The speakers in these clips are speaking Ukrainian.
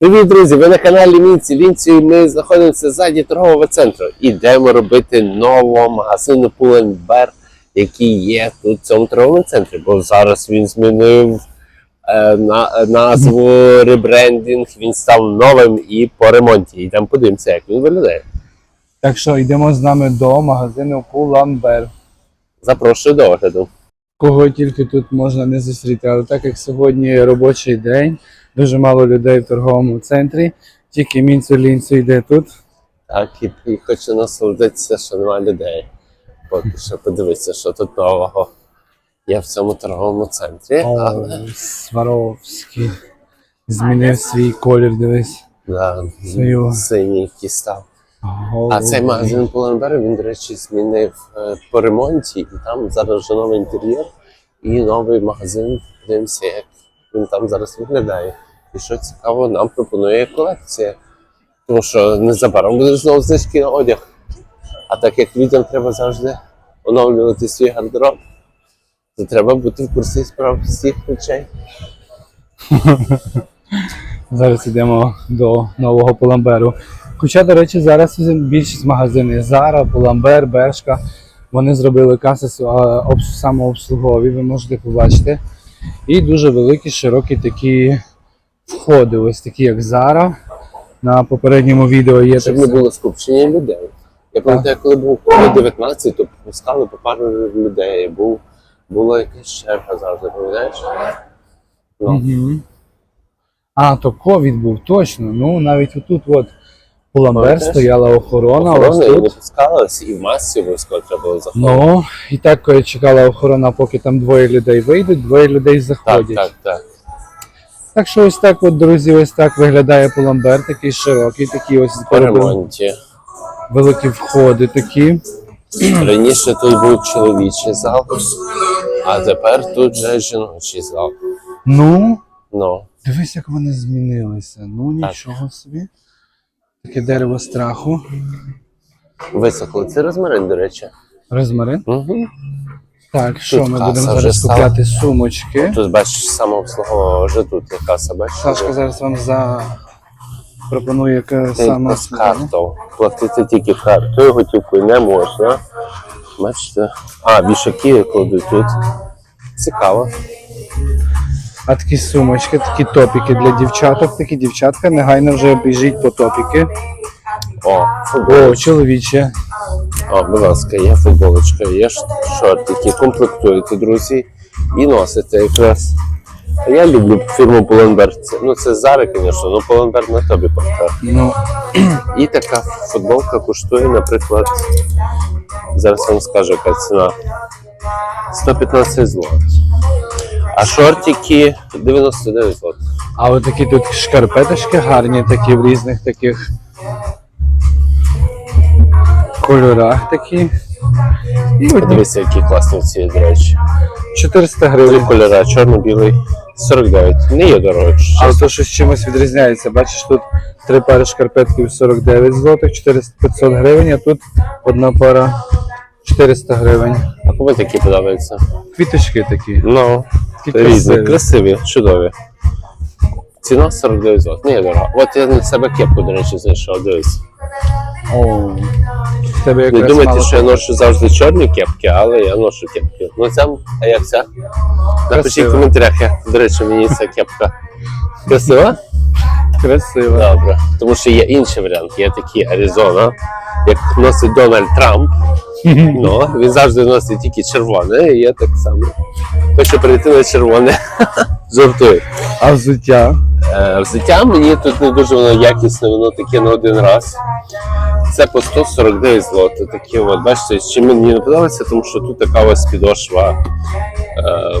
Привіт, друзі! Ви на каналі Мінці. Лінці ми знаходимося ззаді торгового центру. Ідемо робити нового магазину Pull&Bear, який є тут в цьому торговому центрі. Бо зараз він змінив е, на, назву, ребрендинг, він став новим і по ремонті. Йдемо подивимося, як він виглядає. Так що йдемо з нами до магазину Pull&Bear. Запрошую до огляду. Кого тільки тут можна не зустріти, але так як сьогодні робочий день, дуже мало людей в торговому центрі, тільки мінцю лінцю йде тут. Так, і, і хочу насолодитися, що немає людей. Поки що подивитися, що тут нового є в цьому торговому центрі. О, Але Сваровський. Змінив свій колір, дивись. да, Свою. синій який став. А цей магазин Pull&Bear, він, до речі, змінив е, по ремонті, і там зараз вже новий інтер'єр і новий магазин. Подивимося, як він там зараз виглядає. І що цікаво, нам пропонує колекція. Тому що незабаром буде знову знижки на одяг. А так як людям треба завжди оновлювати свій гардероб, то треба бути в курсі справ всіх речей. Зараз йдемо до нового Pull&Bear. Хоча, до речі, зараз більшість магазинів Zara, Pull&Bear, Бершка, вони зробили каси обс- самообслугові, ви можете побачити. І дуже великі, широкі такі входи, ось такі як Zara. На попередньому відео є Щоб не було скупчення людей. Я пам'ятаю, коли був COVID-19, то пускали по пару людей. Був, була якась черга завжди, пам'ятаєш? Ну, Мгм. А, то ковід був точно. Ну, навіть отут от Pull&Bear Пам'ятаєш? стояла охорона, ось охорона і не тут. пускалась, і в масці обов'язково треба було заходити. Ну, і так е, чекала охорона, поки там двоє людей вийдуть, двоє людей заходять. так, так. Так що ось так, от, друзі, ось так виглядає Pull&Bear, такий широкий, такі ось По ремонті. великі входи такі. Раніше тут був чоловічий зал, а тепер тут вже жіночий зал. Ну, Ну, дивись, як вони змінилися. Ну, нічого собі. Таке дерево страху. висохло. Це розмарин, до речі. Розмарин. Угу. Так, що ми каса будемо вже зараз стала. купляти сумочки. Тут бачиш самообслугового вже тут яка бачиш? Сашка зараз вам за пропонує яке саме. з картою. Платити тільки картою, готівкою не можна. Бачите? А, вішаки кладуть тут. Цікаво. А такі сумочки, такі топіки для дівчаток. Такі дівчатка негайно вже біжіть по топіки. О, О, чоловіче. О, будь ласка, є футболочка, є шортики, комплектуєте, друзі, і носите якраз. А Я люблю фірму Pull&Bear. Ну це Zara, звісно, ну Pull&Bear на тобі повтор. Ну, І така футболка коштує, наприклад, зараз вам скажу, яка ціна. 115 злот. А шортики 99 злот. а от такі тут шкарпеточки гарні, такі в різних таких кольорах такі. І Подивися, які класні ці, до речі. 400 Три гривень. кольори, чорно-білий, 49. Не є дорого. чесно. то щось чимось відрізняється. Бачиш, тут три пари шкарпетків 49 злотих, 400 500 гривень, а тут одна пара 400 гривень. А кому такі подобаються? Квіточки такі. Ну, Такі різні, красиві. красиві, чудові. Ціна 49 злот. Не є дорого. От я на себе кепку, до речі, знайшов, дивись. О, в тебе Не якраз думайте, мало що я ношу завжди чорні кепки, але я ношу кепки. Ну ця, а як ця? Напишіть в коментарях, як, до речі, мені ця кепка. Красива? красиво. Добре. Тому що є інший варіант, є такі Аризона, як носить Дональд Трамп. Ну, він завжди носить тільки червоне, і я так само. Хочу перейти на червоне. Жартую. А взуття? Е, Взуття мені тут не дуже воно якісне, воно таке на один раз. Це по 149 злотих. Такі от, бачите, чим мені не подобається, тому що тут така ось підошва е,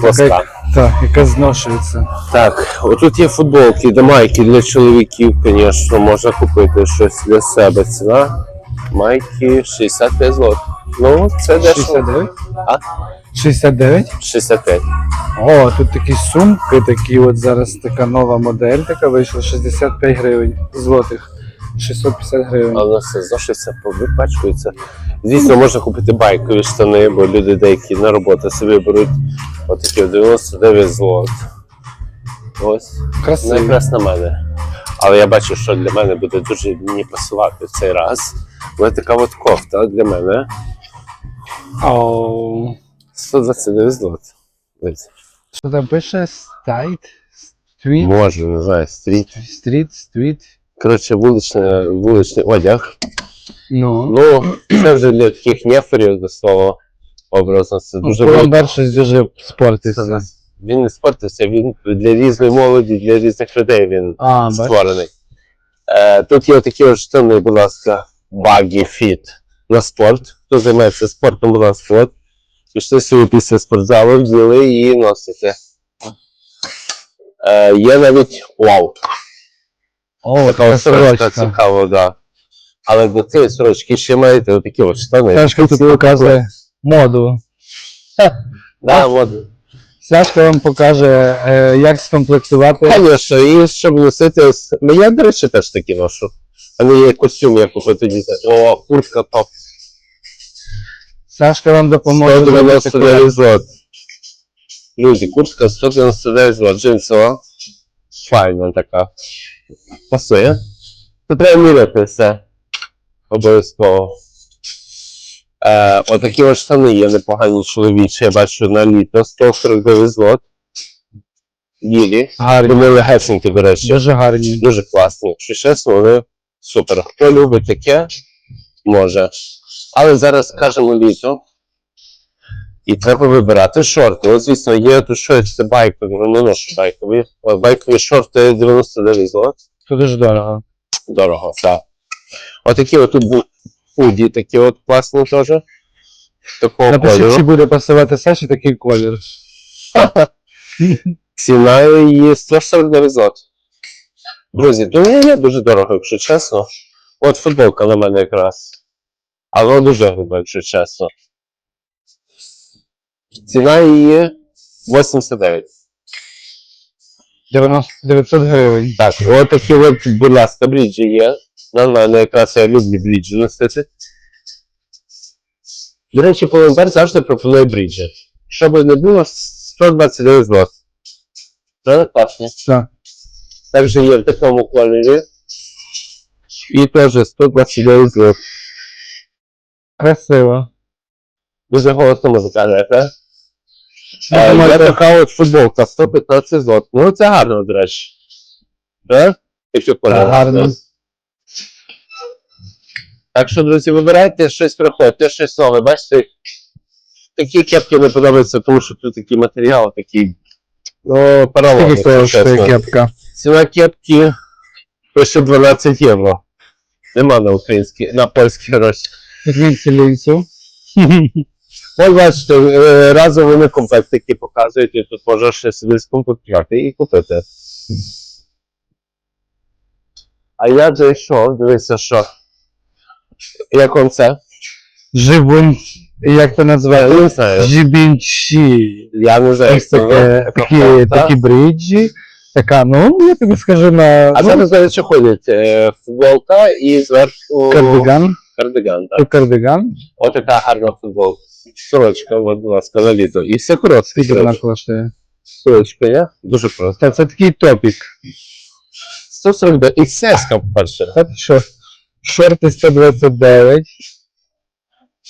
плоска. Так, яка зношується. Так, отут є футболки до майки для чоловіків, звісно, можна купити щось для себе. Ціна майки 65 злотих. Ну, це дешево. 69? А? 69? 65. О, тут такі сумки, такі от зараз така нова модель, така вийшла 65 гривень злотих. 650 гривень. А воно все зношується, повипачується. Звісно, можна купити байкові штани, бо люди деякі на роботу собі беруть отакі 99 злот. Ось. Красиво. Якраз на мене. Але я бачу, що для мене буде дуже мені пасувати в цей раз. Ось така от кофта для мене. Оу. 129 злот. Дивіться. Що там пише? Стайт? Стріт? Може, не знаю, стріт. Стріт, стріт. Коротше, вуличний, вуличний одяг. Ну. Ну, це вже для таких неферів, до слова, образно. Це дуже щось дуже спортився. Він не спортився, він для різної молоді, для різних людей він А, створений. Е, тут є такі штани, будь ласка, Baggy Fit на спорт. Хто займається спортом, будь ласка, от. Пішли собі після спортзалу, вділи і носите. Е, є навіть вау. О, Така сорочка цікава, да. Але до цієї сорочки ще маєте отакі от штани. Сашка тут показує моду. Да, от. Сашка вам покаже, е, як скомплектувати. Звісно, і щоб носити. Ну, я, до речі, теж такі ношу. А не є костюм, я купив тоді. О, куртка топ. Сашка вам допоможе. зробити 199 злот. Люди, куртка 199 злот, джинсова. Файна така. Пасує. То треба міряти все. Обов'язково. Е, отакі ось штани є непогані чоловічі, я бачу на літо. 149 злот. Білі. Гарні. Вони легесенькі, до речі. Дуже гарні. Дуже класні. Якщо чесно, вони супер. Хто любить таке, може. Але зараз скажемо літо. І треба вибирати шорти. От, звісно, є тут щось, це байкові, ну не ношу байкові. Байкові шорти 99 злот. Це дуже дорого. Дорого, так. Отакі от тут бу- худі, такі от класні теж. Такого Напишіть, чи кольору. буде пасувати Саші такий колір. Ціна її 149 злот. Друзі, то не є дуже дорого, якщо чесно. От футболка на мене якраз. Але дуже груба, якщо чесно. Ціна її 89. 90, 900 гривень. Так, от такі от, будь ласка, бріджі є. На мене якраз я люблю бріджі носити. До речі, Полимбер завжди пропонує бріджі. Щоб не було 129 злот. Це класно. Так. Також є в такому кольорі. І теж 129 злот. Красиво. Дуже голосно музика. Ну, Е, Є думаєте- така от футболка 115 злот. Ну це гарно, до речі. Так? Якщо кольор. гарно. Так що, друзі, вибирайте щось приходьте, щось нове. Бачите, такі кепки не подобаються, тому що тут такий матеріал, такий. Ну. Скільки кепка? Ціна кепки пише 12 євро. Нема на українські, на польські гроші. Ось бачите, е, разом вони комплект такий показують, і тут можна ще собі скомплектувати і купити. А я зайшов, дивися, що. Як вам це? Живун. Як це Я не знаю. Жібінчі. Я не знаю, Ось таке, такі, такі бриджі. Така, ну, я тобі скажу на А ну, зараз знаєте, що ходять? Е, Футболка і зверху кардиган. кардиган. Так. Кардиган. Ось така гарна футболка. Сорочка, от, будь ласка, на літо. І все коротке. Скільки вона коштує? Сорочка є? Дуже просто. Та це такий топік. 149. XS, перше. Та ти що? Шорти 129.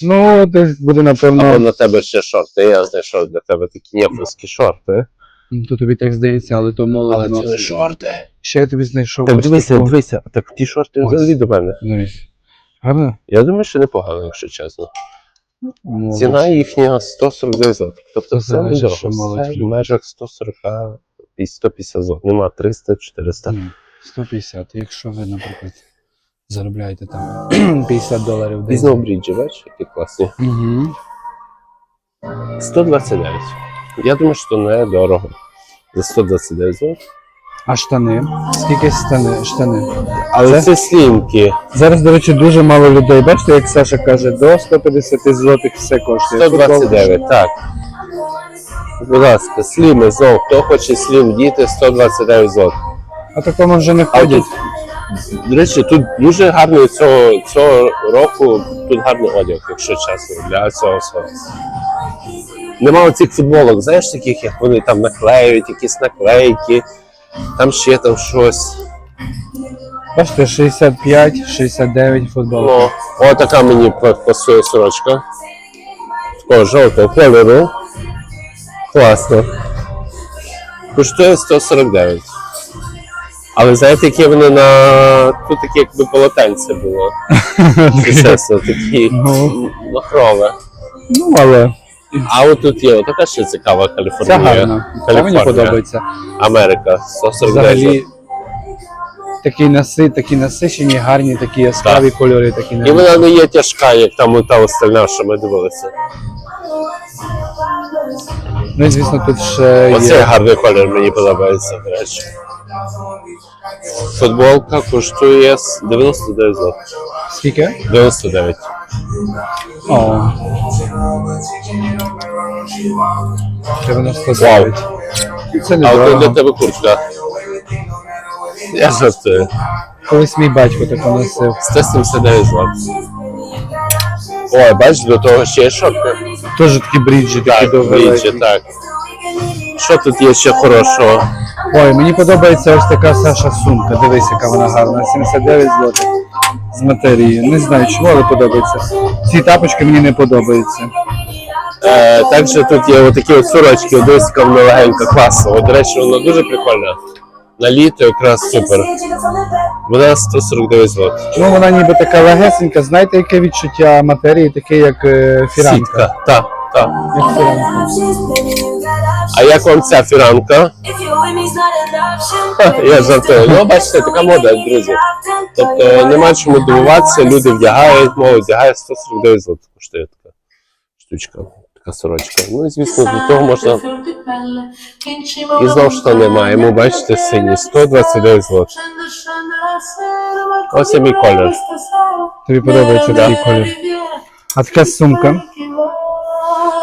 Ну, десь буде, Або напевно. на тебе ще шорти. Я знайшов для тебе такі нєпольські шорти. Ну, То тобі так здається, але то молодо. шорти. Ще я тобі знайшов. Так ось дивися, таку. дивися, так ті шорти Ось. взагалі до мене. Дивись. Гарно? Я думаю, що непогано, якщо чесно. Молодець. Ціна їхня 149 злотих. Тобто Це це не що Це молодці. в межах 140 і 150 злотих. Нема 300, 400. Ні, 150. Якщо ви, наприклад, заробляєте там 50 доларів в І день. знову бріджі, бачиш, які класні. Угу. 129. Я думаю, що не дорого. За 129 злотих. А штани? Скільки штани? штани? Але Це- це слімки. Зараз, до речі, дуже мало людей. Бачите, як Саша каже, до 150 злотих все коштує. 129, так. Будь ласка, сліми знов. Хто хоче слім діти, 129 злотих. А такому вже не ходять. До речі, тут дуже гарний цього, цього року, тут гарний одяг, якщо чесно, для цього всього. Нема оцих футболок, знаєш, таких, як вони там наклеюють, якісь наклейки, Там ще там щось. Бачите, 65, 69 футбол. Ну, о, така мені па- пасує сорочка. Такого жовтого кольору. Класно. Коштує 149. Але знаєте, які вони на. Тут такі якби полотенце було. Чесно, такі Ну. махрове. Ну, але А от тут є така ще цікава це Каліфорнія. гарно. Це мені подобається. Америка. 149. Взагалі такі наси, такі насичені, гарні, такі яскраві кольори, такі І вона не є тяжка, як там та остальна, що ми дивилися. Ну і звісно, тут ще Оцей є. гарний колір мені подобається, до речі. Футболка коштує с- 99 злотих. Скільки? 99. О. 99. Це не А для тебе куртка. Я жартую. Колись мій батько таку носив. 179 злотих. Ой, бачиш, до того ще є шопки. Теж такі бріджі, такі Так, вічі, так. Що тут є ще хорошого? Ой, мені подобається ось така Саша сумка. Дивись, яка вона гарна. 79 злотих з матерії. Не знаю чому, але подобається. Ці тапочки мені не подобаються. Е, також тут є отакі от сорочки, десь яка вона легенька, класова. От, До речі, вона дуже прикольна. На літо якраз супер. Вона 149 злотих. Ну вона ніби така легесенька. Знаєте, яке відчуття матерії, таке як е, фіранка. Сітка. Так, так. А як вам ця фіранка? Ха, Я жартую. Ну, бачите, така мода, друзі. Тобто нема чому дивуватися, люди вдягають, мова вдягає 149 злотих коштує така штучка, така сорочка. Ну і звісно, до того можна. І знову ж таки маємо, бачите, сині 129 злотих. Ось і мій колір. Тобі подобається такий колір. А така сумка.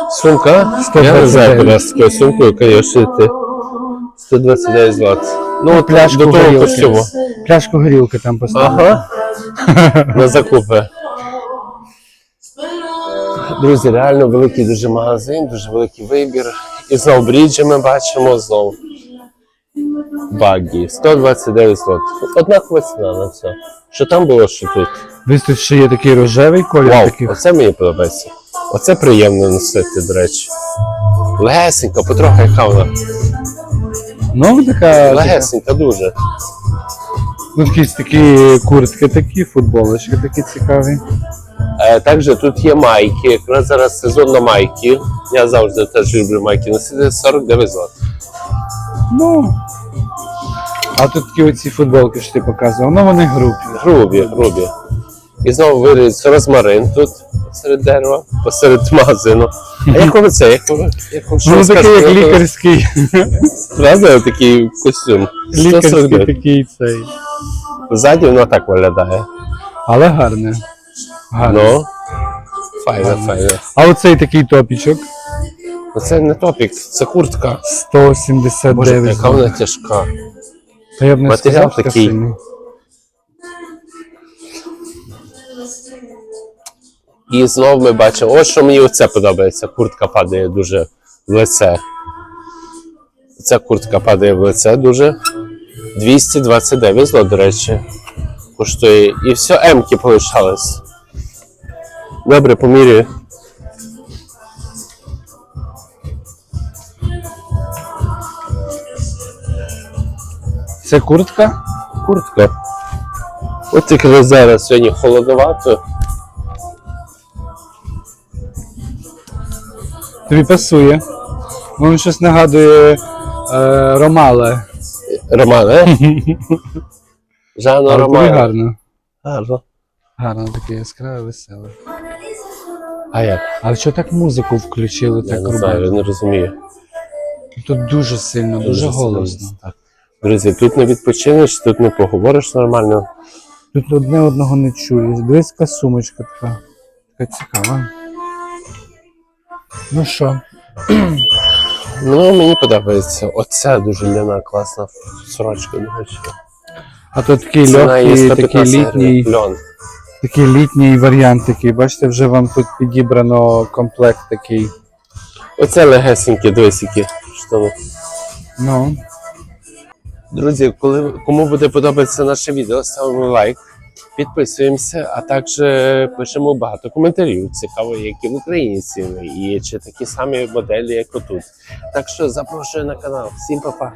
Сумка? Я не 129. знаю, куди з такою сумкою, ти 129 злотих. Ну, Пляшку до того горілки. костюму. Пляшку горілки там поставили. Ага, на закупи. Друзі, реально великий дуже магазин, дуже великий вибір. І знову бріджі ми бачимо знову. Багі, 129 злотих. Однакова ціна на все. Що там було, що тут. Десь тут ще є такий рожевий колір. Вау, таких. оце мені подобається. Оце приємно носити, до речі. Легесенька, потрохи яка вона. Ну, така. Легесенька дуже. Ну, такі, такі куртки, такі, футболочки такі цікаві. Е, також тут є майки. Якраз зараз сезон на майки. Я завжди теж люблю майки носити 49 злотих. Ну. А тут такі оці футболки, що ти показував. Ну вони грубі. Грубі, грубі. І знову виріється розмарин тут серед дерева, посеред магазину. А як вам це? Як вам Ну такий як лікарський. Правда, такий костюм. Лікарський 149. такий цей. Ззаді воно так виглядає. Але гарне. Гарне. Ну, файне, файне. А оцей такий топічок. Це не топік, це куртка. Боже, 179. яка вона тяжка. Та я б не матеріал сказав, що такий. сильний. І знову ми бачимо, ось що мені оце подобається. Куртка падає дуже в лице. Ця куртка падає в лице дуже. 229 злот, до речі, коштує. І все, М-ки полишались. Добре, помірюю. Це куртка? Куртка. От тільки зараз сьогодні холодновато. Тобі пасує. Воно щось нагадує е, Ромале. Роман, е? Жанна Але тобі гарно. Гарно. Гарно таке яскраве, веселе. А як? А що так музику включили Я так не знаю, я не розумію. Тут дуже сильно, дуже, голосно. сильно. Так. Друзі, тут не відпочинеш, тут не поговориш нормально. Тут одне одного не чуєш. Дивись, яка сумочка така. Така цікава. Ну що, Ну, мені подобається. Оця дуже ляна, класна сорочка, до речі. а то такий легкий, такий літній. Льон. такий літній варіант такий. Бачите, вже вам тут підібрано комплект такий. Оце легесенькі, які. Ну. Друзі, коли кому буде подобатися наше відео, ставимо лайк, підписуємося, а також пишемо багато коментарів. Цікаво, які в Україні і чи такі самі моделі, як отут. Так що запрошую на канал. Всім па-па!